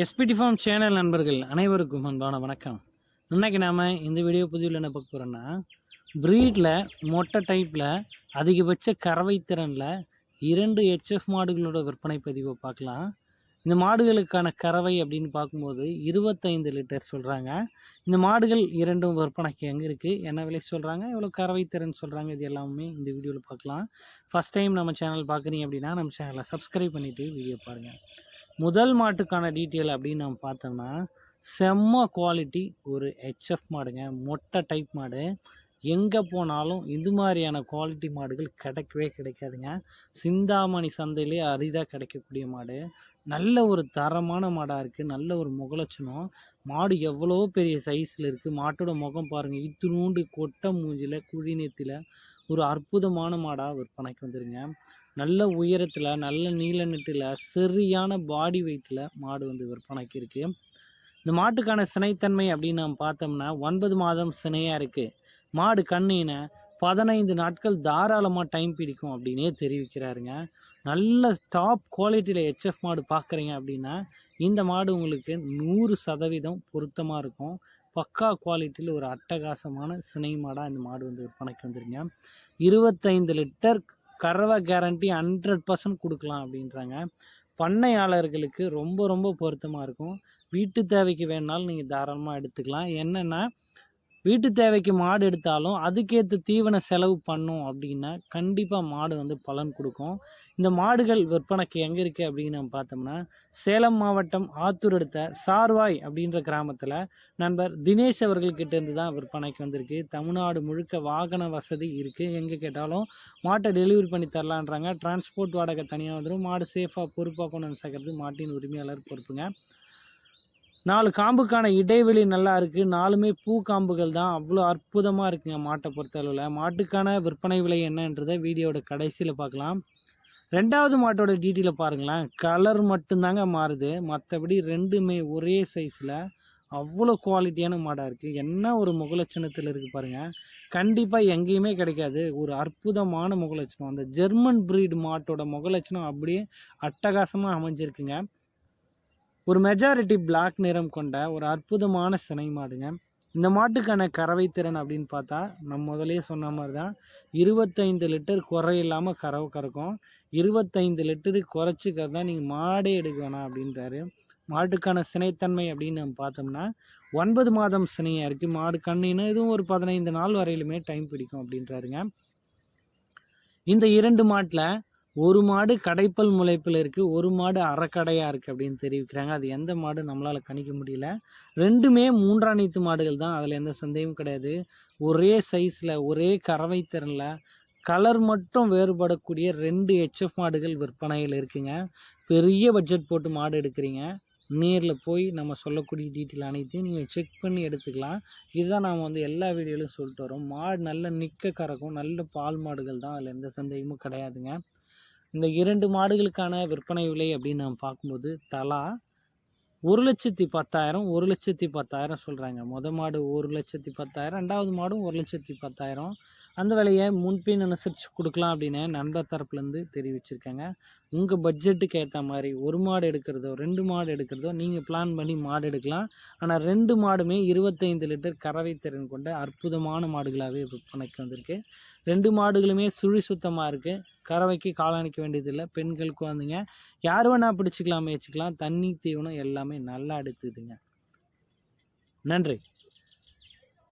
SPD form channel நண்பர்கள் அனைவருக்கும் அன்பான வணக்கம். இன்னைக்கு நாம் இந்த வீடியோ பதிவில் என்ன பார்க்க போகிறோன்னா ப்ரீடில் மொட்டை டைப்பில் அதிகபட்ச கறவை திறனில் இரண்டு ஹெச்எஃப் மாடுகளோட விற்பனை பதிவை பார்க்கலாம். இந்த மாடுகளுக்கான கறவை அப்படின்னு பார்க்கும்போது இருபத்தைந்து லிட்டர் சொல்கிறாங்க இந்த மாடுகள் இரண்டும் விற்பனைக்கு எங்கே இருக்குது என்ன விலை சொல்கிறாங்க எவ்வளோ கறவை திறன் சொல்கிறாங்க இது எல்லாமே இந்த வீடியோவில் பார்க்கலாம். ஃபஸ்ட் டைம் நம்ம சேனல் பார்க்குறீங்க அப்படின்னா நம்ம சேனலை சப்ஸ்கிரைப் பண்ணிவிட்டு வீடியோ பாருங்கள் முதல் மாட்டுக்கான டீட்டெயில் அப்படின்னு நம்ம பார்த்தோம்னா செம்ம குவாலிட்டி ஒரு ஹெச்எஃப் மாடுங்க. மொட்டை டைப் மாடு. எங்கே போனாலும் இது மாதிரியான குவாலிட்டி மாடுகள் கிடைக்கவே கிடைக்காதுங்க. சிந்தாமணி சந்தையிலே அரிதாக கிடைக்கக்கூடிய மாடு. நல்ல ஒரு தரமான மாடாக இருக்குது நல்ல ஒரு முகலட்சணம். மாடு எவ்வளோ பெரிய சைஸில் இருக்குது மாட்டோட முகம் பாருங்கள் இத்தினூண்டு கொட்டை மூஞ்சில் குழி நெத்தியில் ஒரு அற்புதமான மாடாக விற்பனைக்கு வந்துருங்க. நல்ல உயரத்தில் நல்ல நீல நெட்டில் சரியான பாடி வெயிட்டில் மாடு வந்து விற்பனைக்கு இருக்குது இந்த மாட்டுக்கான சினைத்தன்மை அப்படின்னு நம்ம பார்த்தோம்னா ஒன்பது மாதம் சினையாக இருக்குது மாடு கண்ணின பதினைந்து நாட்கள் தாராளமாக டைம் பிடிக்கும் அப்படின்னே தெரிவிக்கிறாருங்க. நல்ல டாப் குவாலிட்டியில் ஹெச்எஃப் மாடு பார்க்குறீங்க அப்படின்னா இந்த மாடு உங்களுக்கு நூறு சதவீதம் பொருத்தமாக இருக்கும். பக்கா குவாலிட்டியில் ஒரு அட்டகாசமான சினை மாடாக இந்த மாடு வந்து விற்பனைக்கு வந்துருங்க. இருபத்தைந்து லிட்டர் கறவை கேரண்டி ஹண்ட்ரட் பர்சன்ட் கொடுக்கலாம் அப்படின்றாங்க. பண்ணையாளர்களுக்கு ரொம்ப ரொம்ப பொருத்தமாக இருக்கும். வீட்டு தேவைக்கு வேணாலும் நீங்கள் தாராளமாக எடுத்துக்கலாம். என்னென்னா வீட்டு தேவைக்கு மாடு எடுத்தாலும் அதுக்கேற்ற தீவன செலவு பண்ணும் அப்படின்னா கண்டிப்பாக மாடு வந்து பலன் கொடுக்கும். இந்த மாடுகள் விற்பனைக்கு எங்கே இருக்குது அப்படின்னு நம்ம பார்த்தோம்னா சேலம் மாவட்டம் ஆத்தூர் அடுத்த சார்வாய் அப்படின்ற கிராமத்தில் நண்பர் தினேஷ் அவர்கள்கிட்ட இருந்து தான் விற்பனைக்கு வந்திருக்கு. தமிழ்நாடு முழுக்க வாகன வசதி இருக்குது எங்கே கேட்டாலும் மாட்டை டெலிவரி பண்ணி தரலான்றாங்க. டிரான்ஸ்போர்ட் வாடகை தனியாக வந்துடும் மாடு சேஃபாக பொறுப்பாக கொண்டு வந்து சேர்க்கறது மாட்டின் உரிமையாளர் பொறுப்புங்க. நாலு காம்புக்கான இடைவெளி நல்லா இருக்குது நாலுமே பூ காம்புகள் தான். அவ்வளோ அற்புதமாக இருக்குங்க மாட்டை பொறுத்தளவில். மாட்டுக்கான விற்பனை விலை என்னன்றதை வீடியோட கடைசியில் பார்க்கலாம். ரெண்டாவது மாட்டோட டீட்டெயிலை பாருங்களேன். கலர் மட்டும்தாங்க மாறுது. மற்றபடி ரெண்டுமே ஒரே சைஸில் அவ்வளோ குவாலிட்டியான மாடாக இருக்குது என்ன ஒரு முகலட்சணத்தில் இருக்குது பாருங்கள் கண்டிப்பாக எங்கேயுமே கிடைக்காது. ஒரு அற்புதமான முகலட்சணம். அந்த ஜெர்மன் ப்ரீடு மாட்டோட முகலட்சணம் அப்படியே அட்டகாசமாக அமைஞ்சிருக்குங்க. ஒரு மெஜாரிட்டி பிளாக் நிறம் கொண்ட ஒரு அற்புதமான சினை மாடுங்க. இந்த மாட்டுக்கான கறவை திறன் அப்படின்னு பார்த்தா நம்ம முதலே சொன்ன மாதிரி தான் இருபத்தைந்து லிட்டர் குறையில்லாமல் கறவை கறக்கும். இருபத்தைந்து லிட்டரு குறைச்சிக்கிறது தான் நீங்கள் மாடே எடுக்க வேணாம் அப்படின்றாரு. மாட்டுக்கான சினைத்தன்மை அப்படின்னு நம்ம பார்த்தோம்னா ஒன்பது மாதம் சினையாக இருக்குது மாடு கண்ணின்னு இதுவும் ஒரு பதினைந்து நாள் வரையிலுமே டைம் பிடிக்கும் அப்படின்றாருங்க. இந்த இரண்டு மாட்டில் ஒரு மாடு கடைப்பல் முளைப்பில் இருக்குது ஒரு மாடு அறக்கடையாக இருக்குது அப்படின்னு தெரிவிக்கிறாங்க. அது எந்த மாடு நம்மளால் கணிக்க முடியல. ரெண்டுமே மூன்றாணித்து மாடுகள் தான். அதில் எந்த சந்தேகமும் கிடையாது. ஒரே சைஸில் ஒரே கறவை திறனில் கலர் மட்டும் வேறுபடக்கூடிய ரெண்டு ஹெச்எஃப் மாடுகள் விற்பனையில் இருக்குங்க. பெரிய பட்ஜெட் போட்டு மாடு எடுக்கிறீங்க. நேரில் போய் நம்ம சொல்லக்கூடிய டீட்டெயில் அனைத்தையும் நீங்கள் செக் பண்ணி எடுத்துக்கலாம். இதுதான் நாம் வந்து எல்லா வீடியோலையும் சொல்லிட்டு வரோம். மாடு நல்ல நிற்க கறக்கும் நல்ல பால் மாடுகள் தான். அதில் எந்த சந்தேகமும் கிடையாதுங்க. இந்த இரண்டு மாடுகளுக்கான விற்பனை விலை அப்படின்னு நம்ம பார்க்கும்போது தலா ஒரு லட்சத்தி பத்தாயிரம் ஒரு லட்சத்தி பத்தாயிரம் சொல்கிறாங்க மொதல் மாடு ஒரு லட்சத்தி பத்தாயிரம் ரெண்டாவது மாடும் ஒரு லட்சத்தி பத்தாயிரம். அந்த விலையை முன்பின் அனுசரித்து கொடுக்கலாம் அப்படின்னு நண்பர் தரப்புலேருந்து தெரிவிச்சிருக்காங்க. உங்கள் பட்ஜெட்டுக்கு ஏற்ற மாதிரி ஒரு மாடு எடுக்கிறதோ ரெண்டு மாடு எடுக்கிறதோ நீங்கள் பிளான் பண்ணி மாடு எடுக்கலாம். ஆனால் ரெண்டு மாடுமே இருபத்தைந்து லிட்டர் கறவை திறன் கொண்ட அற்புதமான மாடுகளாகவே விற்பனைக்கு வந்திருக்கு. ரெண்டு மாடுகளுமே சுழி சுத்தமாக இருக்குது கறவைக்கு காலணிக்க வேண்டியதில்லை. பெண்கள் குழந்தைங்க யார் வேணால் பிடிச்சிக்கலாம் வச்சுக்கலாம் தண்ணி தீவனம் எல்லாமே நல்லா எடுத்துதுங்க நன்றி.